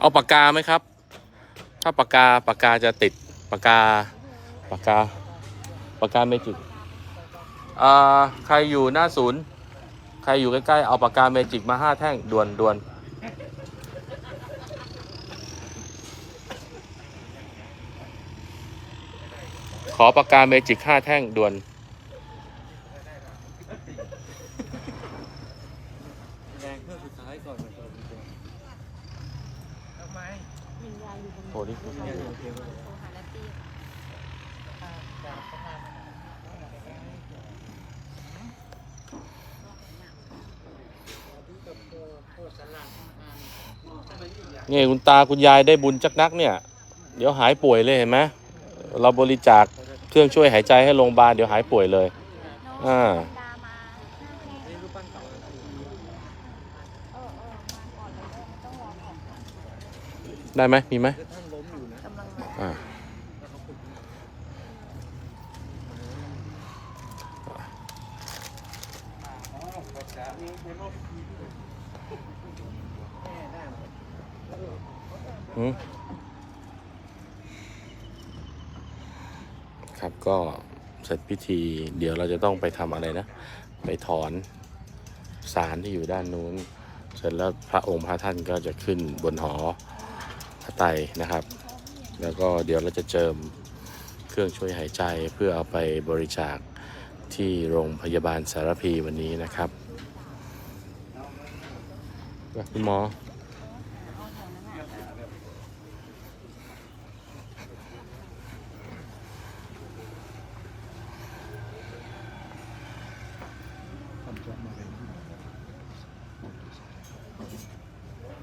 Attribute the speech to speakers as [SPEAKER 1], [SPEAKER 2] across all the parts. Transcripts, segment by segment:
[SPEAKER 1] เอาปากกาไหมครับ ถ้าปากกาปากกาจะติดปากกาปากกาปากกาเมจิกอ่าใครอยู่หน้าศูนย์ ใครอยู่ใกล้ๆเอาปากกาเมจิกมาห้าแท่งด่วนด่วนขอปากกาเมจิกห้าแท่งด่วน
[SPEAKER 2] แดงเครื่อสุดท้ายก่อนมันจะ
[SPEAKER 1] โอ้นี่คือ
[SPEAKER 3] โทรหาแลตตี้
[SPEAKER 1] นี่คุณตาคุณยายได้บุญจักนักเนี่ย เดี๋ยวหายป่วยเลยเห็นไหมเราบริจาคเครื่องช่วยหายใจให้โรงพยาบาลเดี๋ยวหายป่วยเลย อ่า
[SPEAKER 3] ดามา
[SPEAKER 2] นี่รูปปั้นเก่า
[SPEAKER 3] เออเออมาก่อนเลยต้องรอก่อน
[SPEAKER 1] ได้ไหมมีไหม
[SPEAKER 2] อ่า
[SPEAKER 1] ครับก็เสร็จพิธีเดี๋ยวเราจะต้องไปทำอะไรนะ ไปถอนสารที่อยู่ด้านนู้น เสร็จแล้วพระองค์พระท่านก็จะขึ้นบนหอ ไตนะครับ แล้วก็เดี๋ยวเราจะเจิมเครื่องช่วยหายใจเพื่อเอาไปบริจาคที่โรงพยาบาลสารพีวันนี้นะครับคุณหมอ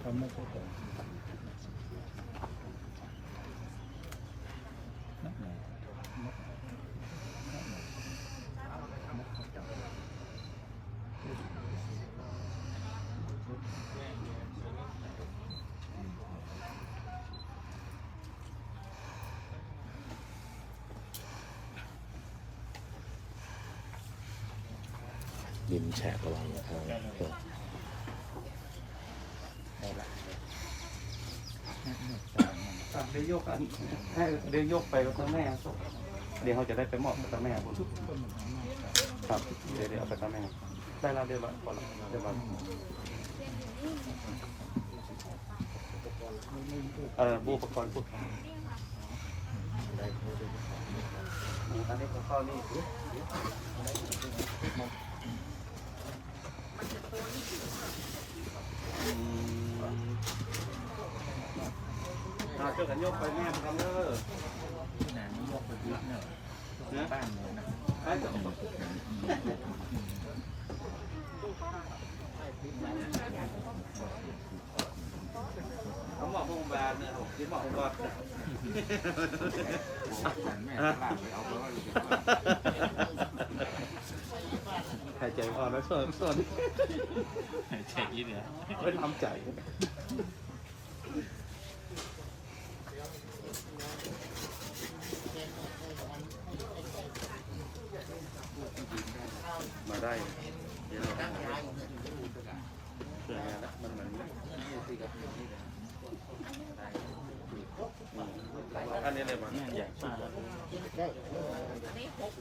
[SPEAKER 2] ทำไม่เข้าใจนักไหนนักนักเข้าใจ
[SPEAKER 1] ดินแฉะระวังนะครับ
[SPEAKER 4] เดี๋ยวยกกันให้เดี๋ยวยกไปกับตาแม่เดี๋ยวเขาจะได้ไปมอบกับตาแม่บุญครับเดี๋ยวเดี๋ยวเอาไปตาแม่ได้ล้วเดี๋ยวก่อนเดี๋ยวก่อนเอ่อบูปกรณ์พูดอันนี้ของข้าวนี่อืม อาเจ้ากันยกไปแม่ทำเด้อ
[SPEAKER 2] หนังยกไปยึดเนี่ย
[SPEAKER 4] นะ
[SPEAKER 2] บ้านเลยนะ
[SPEAKER 4] ไปเถอะเขาบอกพงบาลเนี่ยคิดบอกก่อน
[SPEAKER 2] แม่ลากไปเอาไปว่าอยู่ที่บ้าน
[SPEAKER 4] หายใจอ่อนแล้วส่วนส่วน
[SPEAKER 2] เช็คยี่เนี่ย
[SPEAKER 4] ไม่ทำใจมาได้เดี๋ยวเราต้องเชื่อแล้วมันเหมือนอันนี้เลยมั้งใหญ่มาก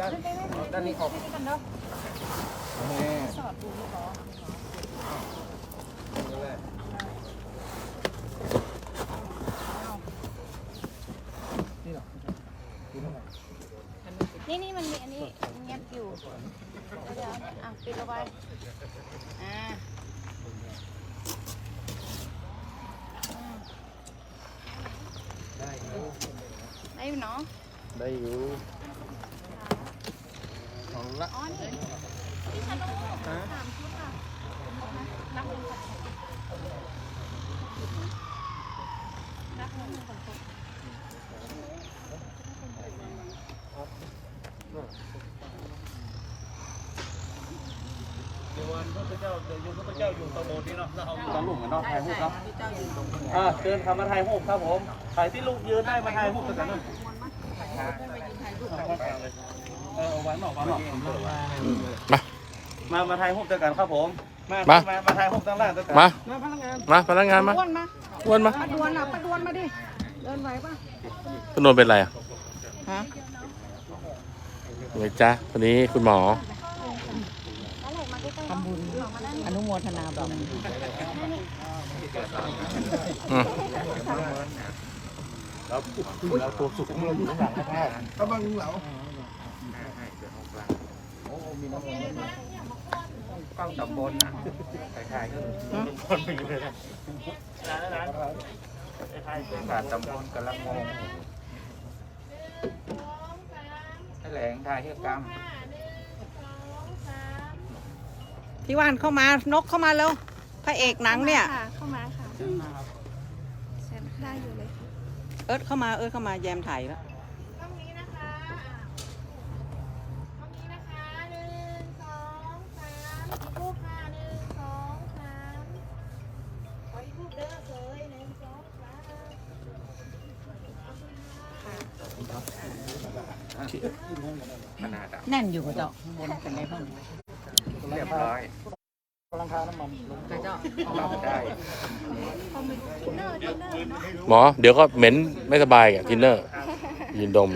[SPEAKER 4] ด้านด้านนี้ออก
[SPEAKER 3] นี่นี่นี่มันมีอันนี้เงียบอยู่เดี๋ยวอ่ะปิดเอาไว้อ่าได้อยู่
[SPEAKER 1] ได้อยู่
[SPEAKER 3] อ๋อนี่พี่ชะโนสามชุดค่ะนับหนึ่งก่อนนับหนึ่งก่อน
[SPEAKER 4] เดี๋ยววันพระเจ้าเดี๋ยวยุพระเจ้าอยู่ตะโบนี่เนาะแล้วเอาตะลุ่มกันเนาะถ่ายรูปเนาะอ่าเชิญครับมาถ่ายรูปครับผมถ่ายที่ลูกยืนได้มาถ่ายรูปกันเนาะ เออเอาไว้หนอกเอาหนอกมามาถ่ายรูปด้วยกันครับผม มา มามาถ่ายรูปตั้งล่างด้วยกัน
[SPEAKER 1] มา
[SPEAKER 5] มาพนักงาน
[SPEAKER 1] มาพนักงานมา
[SPEAKER 5] อ้วนมา
[SPEAKER 1] อ้วนมา
[SPEAKER 5] ประดวนอะประดวนมาดิ เดินไหวป่ะ
[SPEAKER 1] คุณนนท์เป็นไรอะ
[SPEAKER 5] ฮะ
[SPEAKER 1] ไงจ๊ะวันนี้คุณหมอ
[SPEAKER 3] แล้วไหนมาใกล้ๆทำบุญมาด้านนี้
[SPEAKER 5] อนุโมทนาบุญ
[SPEAKER 1] อืม
[SPEAKER 4] แล้วตัวสุกมันอยู่ข้างหลังนะครับ
[SPEAKER 2] เป้าตำบลนะคล้ายๆก็
[SPEAKER 4] คนไปอยู่เลยนะ
[SPEAKER 2] ขาดตำบลกำลังมองแถลงทายเฮือกรรม
[SPEAKER 5] พี่ว่านเข้ามานกเข้ามาแล้วพระเอกหนังเนี่ย
[SPEAKER 3] ค่ะเข้ามาค่ะเซ็นได้อยู่เลย
[SPEAKER 5] เอิร์ธเข้ามาเอิร์ธเข้ามาแยมถ่ายแล้ว
[SPEAKER 3] ตรงนี้นะคะตรงนี้นะคะหนึ่งสองสามอีกรูปค่ะหนึ่งสองสามขออีกรูปเด้อเคยหนึ่งสองสาม
[SPEAKER 2] ขนาดอะ
[SPEAKER 5] แน่นอยู่กับเจ้าข้างบนเป็นไรบ้าง
[SPEAKER 2] เรียบร้อย
[SPEAKER 5] กับเจ้า
[SPEAKER 2] รับได้
[SPEAKER 3] เนอร์ดินเนอร์เนาะ
[SPEAKER 1] หมอ เดี๋ยวก็เหม็นไม่สบายกับทินเนอร์ยืนดม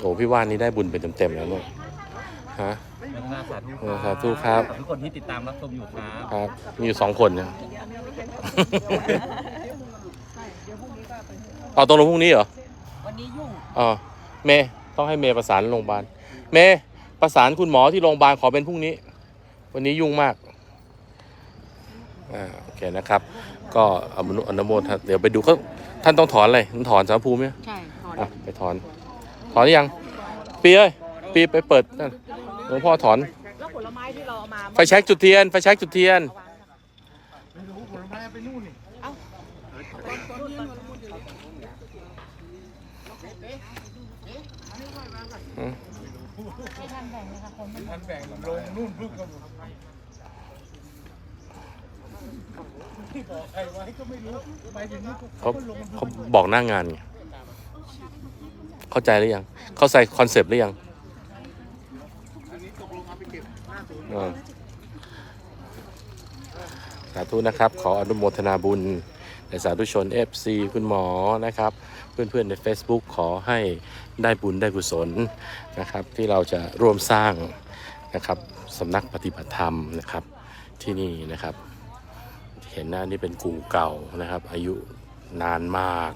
[SPEAKER 1] โอ้พี่ว่านนี่ได้บุญไปเต็มๆแล้วลูกฮะ
[SPEAKER 2] สาธุ
[SPEAKER 1] เออสาธุครับ
[SPEAKER 2] ทุกคนที่ติดตามรับชมอยู่ครับ
[SPEAKER 1] ครับ มีอยู่สองคนนะเอาตรงลงพรุ่งนี้เหรอ
[SPEAKER 5] วันนี้ยุ่ง
[SPEAKER 1] อ๋อเมย์ต้องให้เมย์ประสานโรงพยาบาล เมย์ประสานคุณหมอที่โรงพยาบาลขอเป็นพรุ่งนี้ วันนี้ยุ่งมากอ่าโอ เคนะครับ ก็อนุอนุโมทนาเดี๋ยวไปดูเขาท่านต้องถอนอะไรต้องถอนสารภูมิไหม
[SPEAKER 5] ใช่ถอน
[SPEAKER 1] อะไปถอน ถอนหรือยัง ปีเอ้ยปีไปเปิดนั่นหลวงพ่อถอน
[SPEAKER 5] แล้วผลไม้ที่เราเอามา
[SPEAKER 1] ไฟแช็กจุดเทียนไฟแช็กจุดเทียน เขาเขาบอกหน้างานไงเข้าใจหรือยัง เข้าใจคอนเซปต์หรือยังอ่าสาธุนะครับ ขออนุโมทนาบุญในสาธุชน FC คุณหมอนะครับ เพื่อนๆใน Facebook ขอให้ได้บุญได้กุศลนะครับ ที่เราจะร่วมสร้างนะครับสำนักปฏิบัติธรรมนะครับที่นี่นะครับ เห็นหน้านี่เป็นกู่เก่านะครับ อายุนานมาก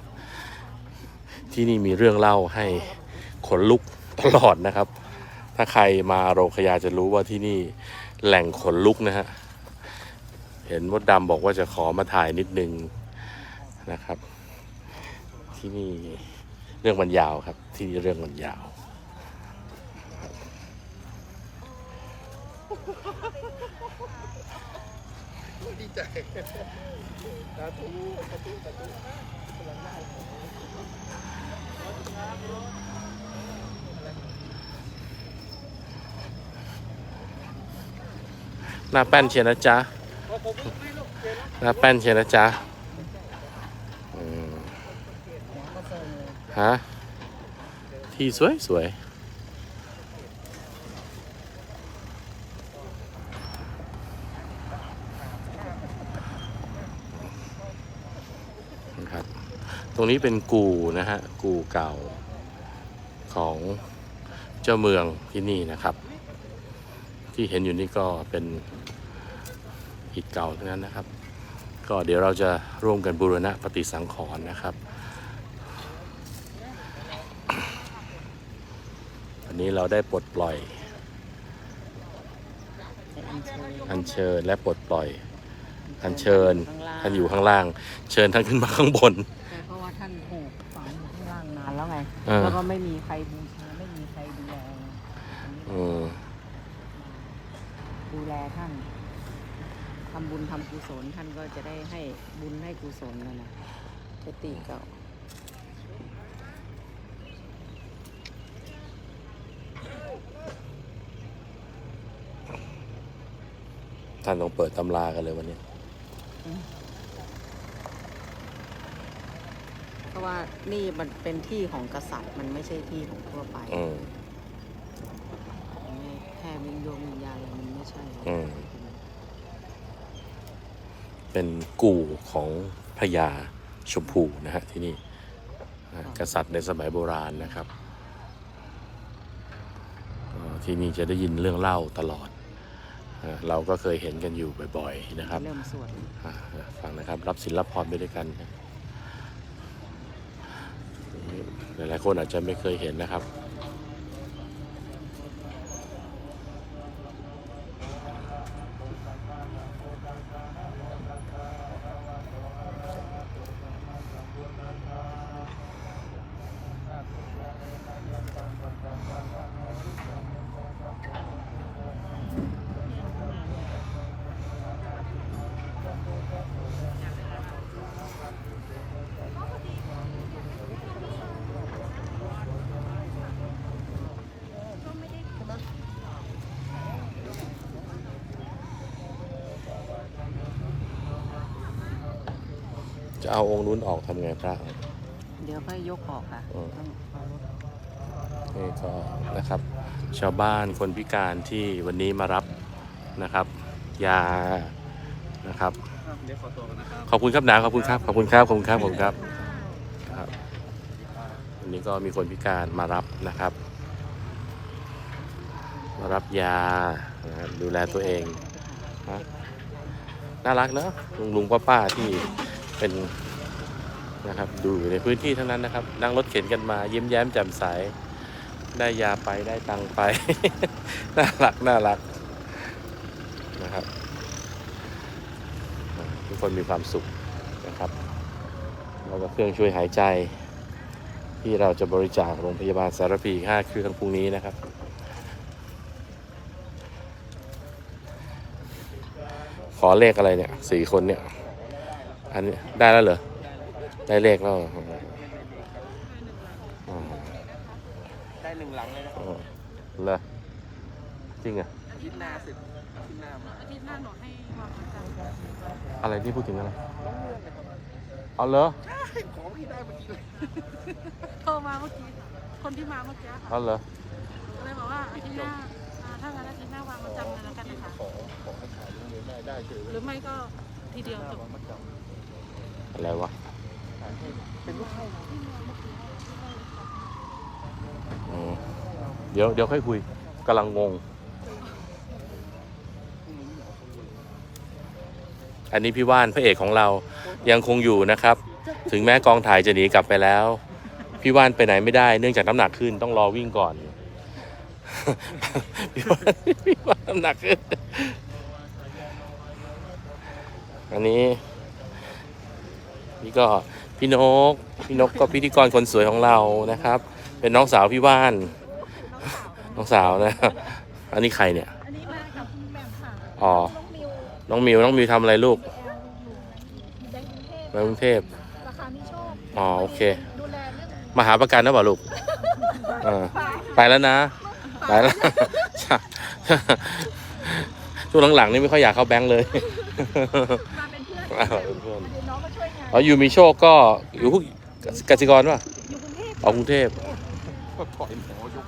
[SPEAKER 1] ที่นี่มีเรื่องเล่าให้ขนลุกตลอดนะครับ ถ้าใครมาโรงขยาจะรู้ว่าที่นี่แหล่งขนลุกนะฮะเห็นมดดำบอกว่าจะขอมาถ่ายนิดนึงนะครับ ที่นี่เรื่องมันยาวครับ ที่นี่เรื่องมันยาว หน้าแป้นเชียนะจ๊ะหน้าแป้นเชียนะจ๊ะฮะที่สวยสวยนะครับ ตรงนี้เป็นกูนะฮะ กูเก่าของเจ้าเมืองที่นี่นะครับ ที่เห็นอยู่นี่ก็เป็นอิฐเก่าทั้งนั้นนะครับ ก็เดี๋ยวเราจะร่วมกันบูรณะปฏิสังขรณ์นะครับวันนี้เราได้ปลดปล่อย อัญเชิญและปลดปล่อย อัญเชิญท่านอยู่ข้างล่าง เชิญท่านขึ้นมาข้างบน
[SPEAKER 5] ท่านถูกฝังอยู่ข้างล่างนานแล้วไง
[SPEAKER 1] เออ
[SPEAKER 5] แล้วก็ไม่มีใครบูชาไม่มีใครดูแล
[SPEAKER 1] อืม
[SPEAKER 5] ดูแลท่านทำบุญทำกุศลท่านก็จะได้ให้บุญให้กุศลนั่นนะเจติเก่า
[SPEAKER 1] ท่านต้องเปิดตำรากันเลยวันนี้
[SPEAKER 5] เพราะ ว่านี่มันเป็นที่ของกษัตริย์มันไม่ใช่ที่ของทั่วไป
[SPEAKER 1] อืม
[SPEAKER 5] แค่วิญญาณวิญญาณอะไรมันไม่ใช่
[SPEAKER 1] อืมเป็นกู่ของพญาชมพูนะฮะที่นี่นะกษัตริย์ในสมัยโบราณนะครับเอ่อที่นี่จะได้ยินเรื่องเล่าตลอดอ่าเราก็เคยเห็นกันอยู่บ่อย ๆ นะครับ
[SPEAKER 5] เริ่มสวด
[SPEAKER 1] อ่าฟังนะครับ รับศิลปพรไปด้วยกันนะ หลายๆคนอาจจะไม่เคยเห็นนะครับ เอาองค์นู้นออกทำไงพระ
[SPEAKER 5] เดี๋ยวค่อยยกออกค่ะ
[SPEAKER 1] อืม
[SPEAKER 5] ต้องเอารถ
[SPEAKER 1] นี่ก็นะครับ ชาวบ้านคนพิการที่วันนี้มารับนะครับ ยานะครับ
[SPEAKER 4] เดี๋ยวขอตัวกันนะครับ
[SPEAKER 1] ขอบคุณครับนาขอบคุณครับ ขอบคุณครับ ขอบคุณครับ ขอบคุณครับครับวันนี้ก็มีคนพิการมารับนะครับ มารับยานะครับดูแลตัวเองนะน่ารักเนอะลุงลุงป้าป้าๆที่เป็น นะครับ ดูอยู่ในพื้นที่ทั้งนั้นนะครับ นั่งรถเข็นกันมา ยิ้มแย้มแจ่มใส ได้ยาไปได้ตังไป น่ารักน่ารักนะครับ ทุกคนมีความสุขนะครับแล้วก็เครื่องช่วยหายใจ ที่เราจะบริจาคโรงพยาบาลสารพีห้าเครื่องพรุ่งนี้นะครับขอเลขอะไรเนี่ยสี่คนเนี่ย อันนี้ได้แล้วเหรอ ได้เลขแล้วเหรออ๋อ
[SPEAKER 2] ได้หนึ่งหลังเลยนะ
[SPEAKER 1] อ๋อเหรอจริงอะ
[SPEAKER 2] อาทิตย์หน้าสิบอาทิตย์หน้ามา
[SPEAKER 3] อาทิตย์หน้าหนูให้วางประจำ
[SPEAKER 1] อะไรที่พูดถึงอะไรเอาเหรอ
[SPEAKER 2] ของที่ได้เมื่อกี้เลย
[SPEAKER 3] โทรมาเมื่อกี้คนที่มาเมื่อกี้ค่ะ
[SPEAKER 1] เอาเหรอ
[SPEAKER 3] ก็เลยบอกว่าอาทิตย์หน้าอ่าถ้างั้นอาทิตย์หน้าวางประจำเลยแล้วกันนะคะหรือไม่ก็ทีเดียวจบ
[SPEAKER 1] อะไรวะ เดี๋ยวเดี๋ยวค่อยคุยกำลังงง อันนี้พี่ว่านพระเอกของเรายังคงอยู่นะครับ ถึงแม้กองถ่ายจะหนีกลับไปแล้ว พี่ว่านไปไหนไม่ได้ เนื่องจากน้ำหนักขึ้นต้องรอวิ่งก่อน พี่ว่านพี่ว่านน้ำหนักขึ้นอันนี้ นี่ก็ พี่นก พี่นกก็พิธีกรคนสวยของเรานะครับ เป็นน้องสาวพี่ว่าน น้องสาวนะ อันนี้ใครเนี่ย
[SPEAKER 3] อันนี้มากับคุณแหม่มค่ะ
[SPEAKER 1] อ๋อ
[SPEAKER 3] น้องมิว
[SPEAKER 1] น้องมิว น้องมิวทำอะไรลูก
[SPEAKER 3] แอลอยู่แบงก์กรุงเทพ
[SPEAKER 1] มากรุงเทพ
[SPEAKER 3] ราคามีโชค
[SPEAKER 1] อ๋อโอเค
[SPEAKER 3] ดูแลเรื่อง
[SPEAKER 1] มาหาประกันนะเปล่าลูกเออไปแล้วนะ ไปแล้วช่วงหลังๆนี่ไม่ค่อยอยากเข้าแบงค์เลย
[SPEAKER 3] มาเป็นเพื่อน
[SPEAKER 1] อ่าเป็นเพื่อน
[SPEAKER 3] เดี๋ยวน้องมาช่วยงาน
[SPEAKER 1] อ๋ออยู่มีโชคก็อยู่พวกกสิกรป่ะ
[SPEAKER 3] อยู่กรุงเทพ
[SPEAKER 1] เอากรุงเทพ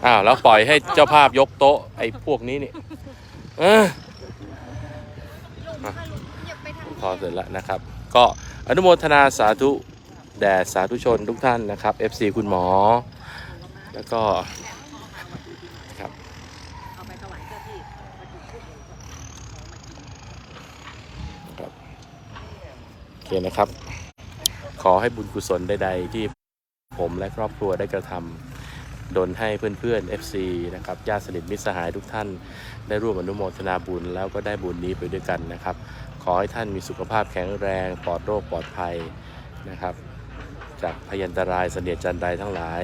[SPEAKER 1] อ้าวแล้วปล่อยให้เจ้าภาพยกโต๊ะไอ้พวกนี้นี่เออ
[SPEAKER 3] ลุงค่ะลุงอย่าไปทาง
[SPEAKER 1] พอเสร็จแล้วนะครับ ก็อนุโมทนาสาธุแด่สาธุชนทุกท่านนะครับ FC คุณหมอ แล้วก็ครับ
[SPEAKER 5] เอาไปถวายเจ้าที่
[SPEAKER 1] โอเคนะครับ ขอให้บุญกุศลใดๆ ที่ผมและครอบครัวได้กระทำดลให้เพื่อนๆ FC นะครับญาติสนิทมิตรสหายทุกท่าน ได้ร่วมอนุโมทนาบุญแล้วก็ได้บุญนี้ไปด้วยกันนะครับ ขอให้ท่านมีสุขภาพแข็งแรงปลอดโรคปลอดภัยนะครับ จากพยันตรายเสนียดจันไรทั้งหลาย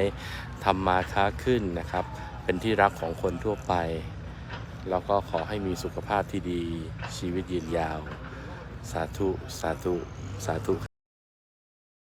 [SPEAKER 1] ทำมาค้าขึ้นนะครับ เป็นที่รักของคนทั่วไป แล้วก็ขอให้มีสุขภาพที่ดีชีวิตยืนยาว สาธุ สาธุ สาธุ